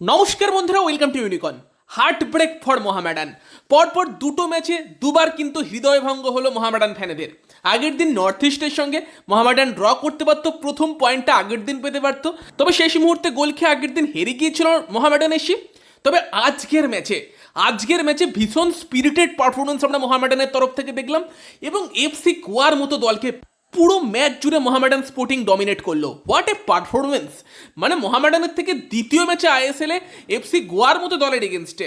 নমস্কার বন্ধুরা welcome to Unicorn heart break for Mohammedan পরপর দুটো ম্যাচে দুবার কিন্তু হৃদয়ভঙ্গ হলো মোহামেডান ফ্যানেদের আগের দিন নর্থ ইস্টের সঙ্গে মোহামেডান ড্র করতে পারত, প্রথম পয়েন্টটা আগের দিন পেতে পারত। তবে শেষ মুহূর্তে গোল খেয়ে আগের দিন হেরে গিয়েছিল মোহামেডান এসে। তবে আজকের ম্যাচে আজকের ম্যাচে ভীষণ স্পিরিটেড পারফরমেন্স আমরা মোহামেডানের তরফ থেকে দেখলাম এবং এফসি কোয়ার মতো দলকে পুরো ম্যাচ জুড়ে মোহামেডান স্পোর্টিং ডমিনেট করল। হোয়াট এ পারফরমেন্স মানে মোহামেডানের থেকে দ্বিতীয় ম্যাচে আইএসএল এফসি গোয়ার মতো দলের এগেনস্টে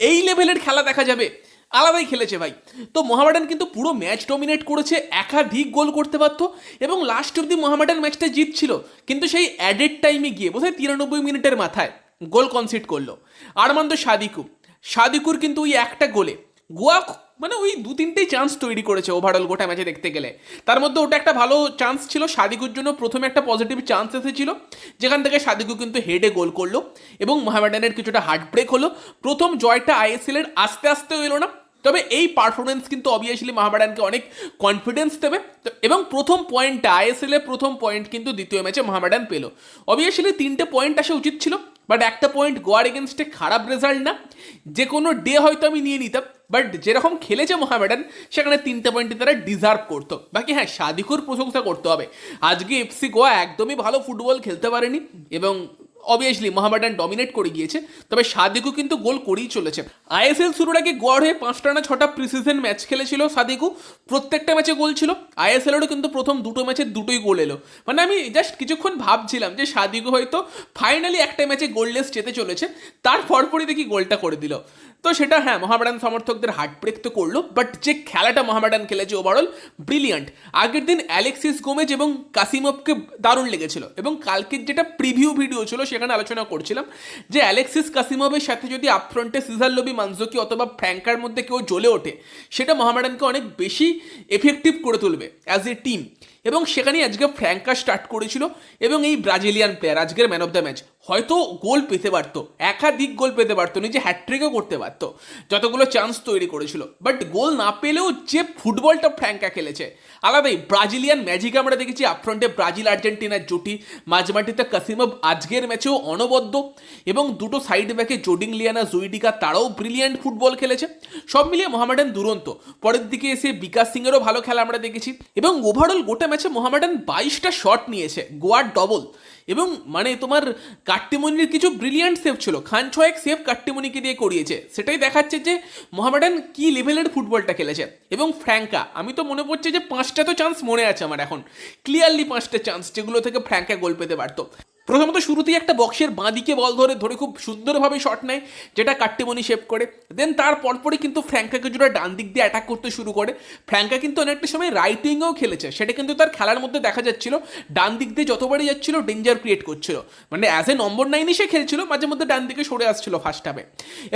এই লেভেলের খেলা দেখা যাবে। আলাদাই খেলেছে ভাই। তো মোহামেডান কিন্তু পুরো ম্যাচ ডমিনেট করেছে, একাধিক গোল করতে পারতো এবং লাস্ট অব্দি মোহামেডান ম্যাচটা জিতছিল, কিন্তু সেই অ্যাডেড টাইমে গিয়ে, বোধহয় তিরানব্বই মিনিটের মাথায় গোল কনসিড করল। Armand Sadiku. সাদিকুর কিন্তু ওই একটা গোলে গোয়া মানে ওই দু তিনটেই চান্স তৈরি করেছে ওভারঅল গোটা ম্যাচে দেখতে গেলে। তার মধ্যে ওটা একটা ভালো চান্স ছিল, সাদিকুর জন্য প্রথমে একটা পজিটিভ চান্স এসেছিল। যেখান থেকে সাদিকু কিন্তু হেডে গোল করল এবং মোহামেডানের কিছুটা হার্ট ব্রেক হলো। প্রথম জয়টা আইএসএল এর আস্তে আস্তেও এলো না, তবে এই পারফরমেন্স কিন্তু অবভিয়াসলি মোহামেডানকে অনেক কনফিডেন্স দেবে। এবং প্রথম পয়েন্টটা আইএসএল এর প্রথম পয়েন্ট কিন্তু দ্বিতীয় ম্যাচে মোহামেডান পেল। অবভিয়াসলি তিনটে পয়েন্ট আসা উচিত ছিল বাট একটা পয়েন্ট গোয়ার এগেনস্টে খারাপ রেজাল্ট না। যে কোনো ডে হয়তো আমি নিয়ে নিতাম বাট যেরকম খেলেছে মোহামেডান, সেখানে তিনটে পয়েন্টই তারা ডিজার্ভ করতো। বাকি হ্যাঁ সাদিকুর প্রশংসা করতে হবে। আজকে এফসি গোয়া একদমই ভালো ফুটবল খেলতে পারেনি এবং অবভিয়াসলি মোহামেডান ডমিনেট করে গিয়েছে। তবে সাদিকু কিন্তু গোল করেই চলেছে। আইএসএল শুরুর আগে গোয়ার হয়ে পাঁচটা না ছটা প্রিসিজন ম্যাচ খেলেছিল সাদিকু। প্রত্যেকটা ম্যাচে গোল ছিল। আইএসএলেরও কিন্তু প্রথম দুটো ম্যাচে দুটোই গোল এলো। মানে আমি জাস্ট কিছুক্ষণ ভাবছিলাম যে সাদিকু হয়তো ফাইনালি একটা ম্যাচে গোললেস যেতে চলেছে। তার পরপরই দেখি গোলটা করে দিল। তো সেটা হ্যাঁ মোহামেডান সমর্থকদের হার্ট ব্রেক তো করল বাট যে খেলাটা মোহামেডান খেলেছে ওভারঅল ব্রিলিয়ান্ট আগের দিন অ্যালেক্সিস গোমেজ এবং কাসিমভকে দারুণ লেগেছিল, এবং কালকের যেটা প্রিভিউ ভিডিও ছিল সেখানে আলোচনা করছিলাম যে অ্যালেক্সিস কাসিমভের সাথে যদি আপফ্রন্টে সিজার লবি মানজকি অথবা ফ্র্যাঙ্কার মধ্যে কেউ জ্বলে ওঠে, সেটা মোহামেডানকে অনেক বেশি এফেক্টিভ করে তুলবে অ্যাজ এ টিম এবং সেখানেই আজকে ফ্র্যাঙ্কা স্টার্ট করেছিল, এবং এই ব্রাজিলিয়ান প্লেয়ার আজকের ম্যান অফ দ্য ম্যাচ হয়তো গোল পেতে পারতো, একাধিক গোল পেতে পারতো, নিজে হ্যাট্রিকও করতে পারতো, যতগুলো চান্স তৈরি করেছিল। বাট গোল না পেলেও যে ফুটবলটা ফ্র্যাঙ্কা খেলেছে আলাদাই ব্রাজিলিয়ান ম্যাজিক আমরা দেখেছি আপফ্রন্টে ব্রাজিল আর্জেন্টিনার জুটি, মাঝমাটিতে কাসিমভ, আজকের ম্যাচেও অনবদ্য, এবং দুটো সাইড ব্যাকে জোডিং লিয়ানা জুইডিকা, তারাও ব্রিলিয়ান্ট ফুটবল খেলেছে। সব মিলিয়ে মোহামেডান দুরন্ত। পরের দিকে এসে বিকাশ সিংয়েরও ভালো খেলা আমরা দেখেছি, এবং ওভারঅল গোটা ম্যাচে মোহামেডান বাইশটা শট নিয়েছে, গোয়ার ডবল এবং মানে তোমার কাট্টিমনির কিছু ব্রিলিয়ান্ট সেভ ছিল। খান ছয়েক সেভ কাট্টিমনিকে দিয়ে করিয়েছে। সেটাই দেখাচ্ছে যে মোহামেডান কি লেভেলের ফুটবলটা খেলেছে। এবং ফ্র্যাঙ্কা, আমি তো মনে পড়ছে যে পাঁচটা তো চান্স মনে আছে আমার এখন। ক্লিয়ারলি পাঁচটা চান্স যেগুলো থেকে ফ্র্যাঙ্কা গোল পেতে পারতো। প্রথমত শুরুতেই একটা বক্সের বাঁদিকে বল ধরে ধরে খুব সুন্দরভাবে শট নেয়, যেটা কাট্টিমনি শেপ করে। দেন তার পরপরই কিন্তু ফ্র্যাঙ্কাকে জোড়া ডান দিক দিয়ে অ্যাটাক করতে শুরু করে। ফ্র্যাঙ্কা কিন্তু অনেকটা সময় রাইট উইংয়েও খেলেছে, সেটা কিন্তু তার খেলার মধ্যে দেখা যাচ্ছিল। ডান দিক দিয়ে যতবারই যাচ্ছিল ডেঞ্জার ক্রিয়েট করছিল। মানে অ্যাজ এ নম্বর নাইনই সে খেলছিল, মাঝে মধ্যে ডান দিকে সরে আসছিল ফার্স্ট হাফে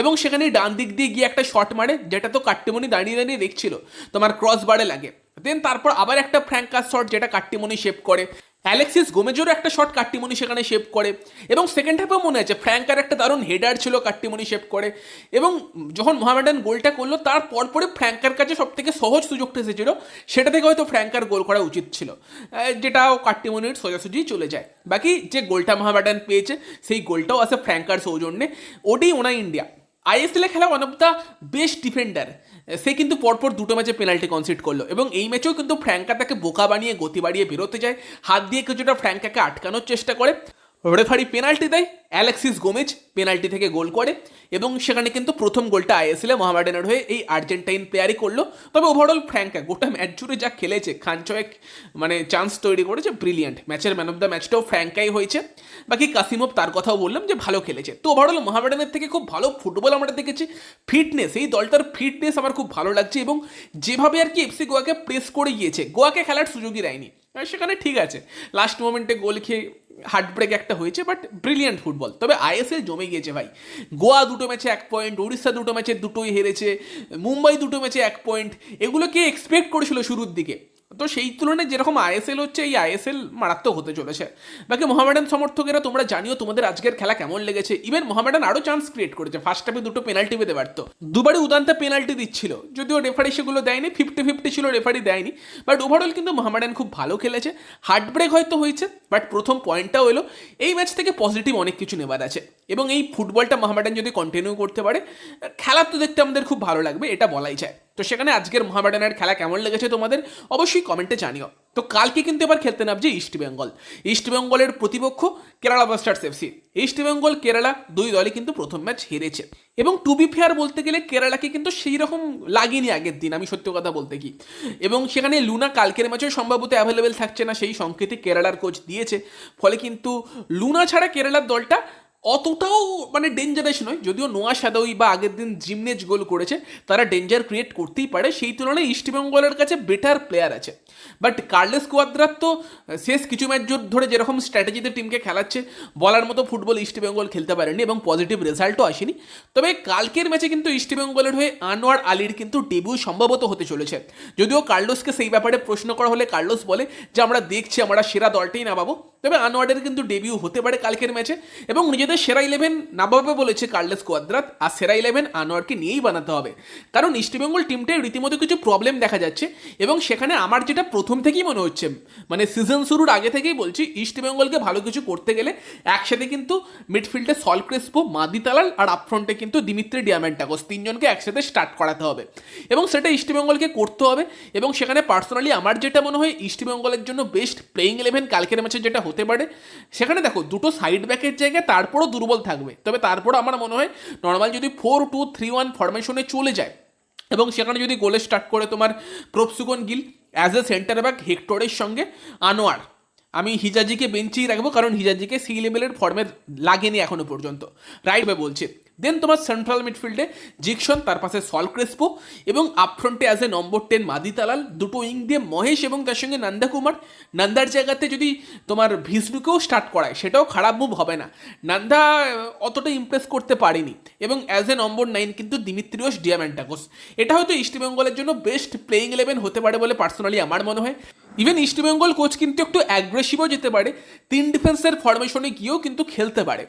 এবং সেখানে ডান দিক দিয়ে গিয়ে একটা শট মারে, যেটা তো কাট্টিমনি দাঁড়িয়ে দাঁড়িয়ে দেখছিল। তোমার ক্রস বারে লাগে। দেন তারপর আবার একটা ফ্র্যাঙ্কার শট যেটা কাট্টিমনি শেপ করে। অ্যালেক্সিস গোমেজোরও একটা শট কাট্টিমনি সেখানে শেপ করে। এবং সেকেন্ড হাফেও মনে আছে ফ্র্যাঙ্কার একটা দারুণ হেডার ছিল কাট্টিমনি শেপ করে। এবং যখন মোহামেডান গোলটা করল তার পরপরে ফ্র্যাঙ্কার কাছে সব থেকে সহজ সুযোগটা এসেছিল, সেটা থেকে হয়তো ফ্র্যাঙ্কার গোল করা উচিত ছিল। যেটাও কাট্টিমনির সোজাসুজি চলে যায়। বাকি যে গোলটা মোহামেডান পেয়েছে, সেই গোলটাও আছে ফ্র্যাঙ্কার সৌজন্যে। ওটাই ওনা ইন্ডিয়া। আইএসএলে খেলা one of the best defender সে কিন্তু পরপর দুটো ম্যাচে পেনাল্টি কনসিড করল এবং এই ম্যাচেও কিন্তু ফ্র্যাঙ্কা তাকে বোকা বানিয়ে গতি বাড়িয়ে বেরোতে যায়। হাত দিয়ে কিছুটা ফ্র্যাঙ্কাকে আটকানোর চেষ্টা করে। রেফারি পেনাল্টি দেয়, অ্যালেক্সিস গোমেজ পেনাল্টি থেকে গোল করে, এবং সেখানে কিন্তু প্রথম গোলটা আইএসএলে মোহামেডানের হয়ে এই আর্জেন্টাইন প্লেয়ারই করল। তবে ওভারঅল ফ্র্যাঙ্কা গোটা ম্যাচ জুড়ে যা খেলেছে খানচয়েক মানে চান্স তৈরি করেছে ব্রিলিয়ান্ট ম্যাচের ম্যান অফ দ্য ম্যাচটাও ফ্র্যাঙ্কাই হয়েছে। বাকি কাসিমভ তার কথাও বললাম যে ভালো খেলেছে। তো ওভারঅল মোহামেডানের থেকে খুব ভালো ফুটবল আমরা দেখেছি। ফিটনেস এই দলটার ফিটনেস আমার খুব ভালো লাগছে, এবং যেভাবে আর কি এফসি গোয়াকে প্রেস করে গিয়েছে, গোয়াকে খেলার সুযোগই দেয়নি। সেখানে ঠিক আছে। লাস্ট মোমেন্টে গোল খেয়ে হার্ট ব্রেক একটা হয়েছে বাট ব্রিলিয়ান্ট ফুটবল তবে আইএসএল জমে গিয়েছে ভাই। গোয়া দুটো ম্যাচে এক পয়েন্ট উড়িষ্যা দুটো ম্যাচে দুটোই হেরেছে, মুম্বাই দুটো ম্যাচে এক পয়েন্ট এগুলো কে এক্সপেক্ট করেছিল শুরুর দিকে? তো সেই তুলনায় যেরকম আইএসএল হচ্ছে, এই আইএসএল মারাত্মক হতে চলেছে। বাকি মোহামেডান সমর্থকেরা, তোমরা জানিও তোমাদের আজকের খেলা কেমন লেগেছে। ইভেন মোহামেডান আরও চান্স ক্রিয়েট করেছে। ফার্স্ট হাফে দুটো পেনাল্টি পেতে পারতো। দুবারই উদান্তে পেনাল্টি দিচ্ছিল। যদিও রেফারি সেগুলো দেয়নি ফিফটি ফিফটি ছিল রেফারি দেয়নি। বাট ওভারঅল কিন্তু মোহামেডান খুব ভালো খেলেছে। হার্ট ব্রেক হয়তো হয়েছে বাট প্রথম পয়েন্টটাও এলো। এই ম্যাচ থেকে পজিটিভ অনেক কিছু নেবার আছে। এবং এই ফুটবলটা মোহামেডান যদি কন্টিনিউ করতে পারে, খেলা তো দেখতে আমাদের খুব ভালো লাগবে, এটা বলাই যায়। তো সেখানে আজকের মোহামেডানের খেলা কেমন লেগেছে তোমাদের অবশ্যই কমেন্টে জানিও। তো কালকে কিন্তু এবার খেলতে নামছে ইস্ট বেঙ্গল ইস্ট বেঙ্গলের প্রতিপক্ষ Kerala Blasters FC East Bengal Kerala দুই দলই কিন্তু প্রথম ম্যাচ হেরেছে। এবং টু বি ফেয়ার বলতে গেলে কেরালাকে কিন্তু সেই রকম লাগেনি আগের দিন, আমি সত্যি কথা বলতে কি এবং সেখানে লুনা কালকের ম্যাচেও সম্ভবত অ্যাভেলেবেল থাকছে না, সেই সংকেতই কেরালার কোচ দিয়েছে। ফলে কিন্তু লুনা ছাড়া কেরালার দলটা অতটাও মানে ডেঞ্জারাস নয়। যদিও নোয়া সাদৌই বা আগের দিন জিমনেজ গোল করেছে, তারা ডেঞ্জার ক্রিয়েট করতেই পারে। সেই তুলনায় ইস্টবেঙ্গলের কাছে বেটার প্লেয়ার আছে। বাট কার্লেস কোয়াদ্রাত তো শেষ কিছু ম্যাচ ধরে যেরকম স্ট্র্যাটেজিতে টিমকে খেলাচ্ছে, বলার মতো ফুটবল ইস্টবেঙ্গল খেলতে পারেনি এবং পজিটিভ রেজাল্টও আসেনি। তবে কালকের ম্যাচে কিন্তু ইস্টবেঙ্গলের হয়ে আনোয়ার আলীর কিন্তু ডেবিউ সম্ভবত হতে চলেছে। যদিও কার্লোসকে সেই ব্যাপারে প্রশ্ন করা হলে কার্লোস বলে যে, আমরা দেখছি, আমরা সেরা দলটাই নামাবো। তবে আনোয়ারের কিন্তু ডেবিউ হতে পারে কালকের ম্যাচে এবং নিজেদের সেরা ইলেভেন নামাবে বলেছে কার্লেস কোয়াদ্রাত। আর সেরা ইলেভেন আনোয়ারকে নিয়েই বানাতে হবে। কারণ ইস্টবেঙ্গল টিমটায় রীতিমতো কিছু প্রবলেম দেখা যাচ্ছে এবং সেখানে আমার যেটা প্রথম থেকেই মনে হচ্ছে মানে সিজন শুরুর আগে থেকেই বলছি ইস্টবেঙ্গলকে ভালো কিছু করতে গেলে একসাথে কিন্তু মিডফিল্ডে সল ক্রেসপো মাদি তালাল আর আপফ্রন্টে কিন্তু দিমিত্রি ডিয়ামেন্টাকোস তিনজনকে একসাথে স্টার্ট করাতে হবে। এবং সেটা ইস্টবেঙ্গলকে করতে হবে এবং সেখানে পার্সোনালি আমার যেটা মনে হয় ইস্টবেঙ্গলের জন্য বেস্ট প্লেইং ইলেভেন কালকের ম্যাচে যেটা পারে। সেখানে দেখো, দুটো সাইড ব্যাকের জায়গায় তারপরও দুর্বল থাকবে। তবে তারপরও আমার মনে হয় নর্মাল যদি ফোর টু থ্রি ওয়ান ফরমেশনে চলে যায় এবং সেখানে যদি গোলে স্টার্ট করে তোমার Prabhsukhan Gill as a center back হেক্টরের সঙ্গে আনোয়ার আমি হিজাজিকে বেঞ্চেই রাখব, কারণ হিজাজিকে সি লেভেলের ফর্মে লাগেনি এখনও পর্যন্ত। রাইট বলছে। দেন তোমার সেন্ট্রাল মিডফিল্ডে জিকসন তার পাশে সল ক্রেসপো এবং আপফ্রন্টে as a number ten Madih Talal. দুটো উইং দিয়ে মহেশ এবং তার সঙ্গে নন্দা কুমার। নন্দার জায়গাতে যদি তোমার ভিষ্ণুকেও স্টার্ট করায়, সেটাও খারাপ মুভ হবে না। নন্দা অতটা ইমপ্রেস করতে পারেনি। এবং অ্যাজ এ নম্বর নাইন কিন্তু দিমিত্রিয়স ডিয়ামেন্টাকোস এটা হয়তো ইস্টবেঙ্গলের জন্য বেস্ট প্লেইং ইলেভেন হতে পারে বলে পার্সোনালি আমার মনে হয়। ইভেন ইস্টবেঙ্গল কোচ কিন্তু একটু অ্যাগ্রেসিভও যেতে পারে। তিন ডিফেন্সের ফরমেশনে গিয়েও কিন্তু খেলতে পারে।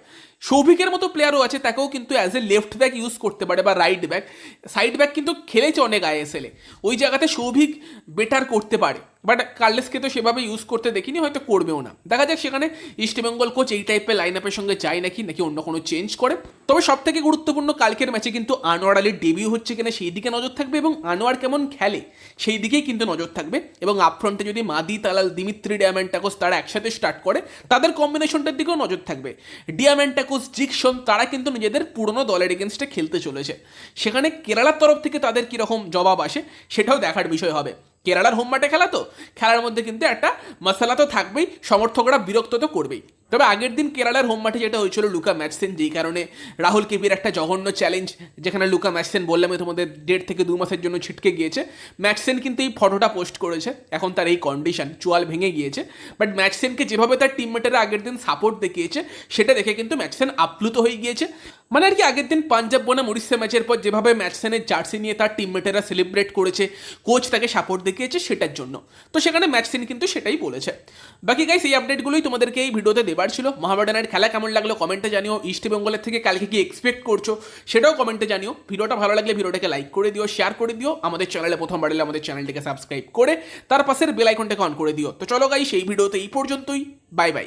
সৌভিকের মতো প্লেয়ারও আছে, তাকেও কিন্তু as a left back use করতে পারে বা রাইট ব্যাক সাইড ব্যাক কিন্তু খেলেছে অনেক আইএসএলে ওই জায়গাতে সৌভিক বেটার করতে পারে। বাট কার্লেসকে তো সেভাবে ইউজ করতে দেখিনি, হয়তো করবেও না। দেখা যাক সেখানে ইস্টবেঙ্গল কোচ এই টাইপের লাইন আপের সঙ্গে যায় নাকি নাকি অন্য কোনো চেঞ্জ করে। তবে সব থেকে গুরুত্বপূর্ণ কালকের ম্যাচে কিন্তু আনোয়ার আলীর ডেবিউ হচ্ছে কিনা সেই দিকে নজর থাকবে এবং আনোয়ার কেমন খেলে সেই দিকেই কিন্তু নজর থাকবে। এবং আপফ্রন্টে যদি মাদি, তালাল, দিমিত্রি ডিয়ামেন্টাকোস তারা একসাথে স্টার্ট করে, তাদের কম্বিনেশনটার দিকেও নজর থাকবে। ডিয়ামেন্টাকোস জিকসন তারা কিন্তু নিজেদের পুরনো দলের এগেনস্টে খেলতে চলেছে। সেখানে কেরালার তরফ থেকে তাদের কীরকম জবাব আসে, সেটাও দেখার বিষয় হবে। কেরালার হোম মাঠে খেলা তো? খেলার মধ্যে কিন্তু একটা মশালা তো থাকবেই, সমর্থকরা বিরক্ত তো করবেই। তবে আগের দিন কেরালার হোম মাঠে যেটা হয়েছিল লুকা ম্যাচসেন যেই কারণে রাহুল কেবির একটা জঘন্য চ্যালেঞ্জ যেখানে লুকা ম্যাচসেন বললাম তোমাদের দেড় থেকে দু মাসের জন্য ছিটকে গিয়েছে। ম্যাচসেন কিন্তু এই ফটোটা পোস্ট করেছে। এখন তার এই কন্ডিশন চোয়াল ভেঙে গিয়েছে। বাট ম্যাচসেনকে যেভাবে তার টিমমেটেরা আগের দিন সাপোর্ট দেখিয়েছে, সেটা দেখে কিন্তু ম্যাচসেন আপ্লুত হয়ে গিয়েছে। মানে আর কি আগের দিন পাঞ্জাব বনাম উড়িষ্যা ম্যাচের পর যেভাবে ম্যাচসেনের জার্সি নিয়ে তার টিমমেটেরা সেলিব্রেট করেছে কোচ তাকে সাপোর্ট দেখিয়েছে সেটার জন্য। তো সেখানে ম্যাচসেন কিন্তু সেটাই বলেছে। বাকি গাইস এই আপডেটগুলোই তোমাদেরকে এই ভিডিওতে দেবার ছিল, মহামেডানের খেলা কেমন লাগল কমেন্টে জানিও। ইস্ট বেঙ্গলের থেকে কালকে কি এক্সপেক্ট করছ সেটাও কমেন্টে জানিও। ভিডিওটা ভালো লাগলে ভিডিওটাকে লাইক করে দিও শেয়ার করে দিও, আমাদের চ্যানেলে প্রথমবার এলে আমাদের চ্যানেলটিকে সাবস্ক্রাইব করে, তার পাশের বেল আইকনটাকে অন করে দিও। তো চলো গাই সেই ভিডিওতে এই পর্যন্তই। Bye bye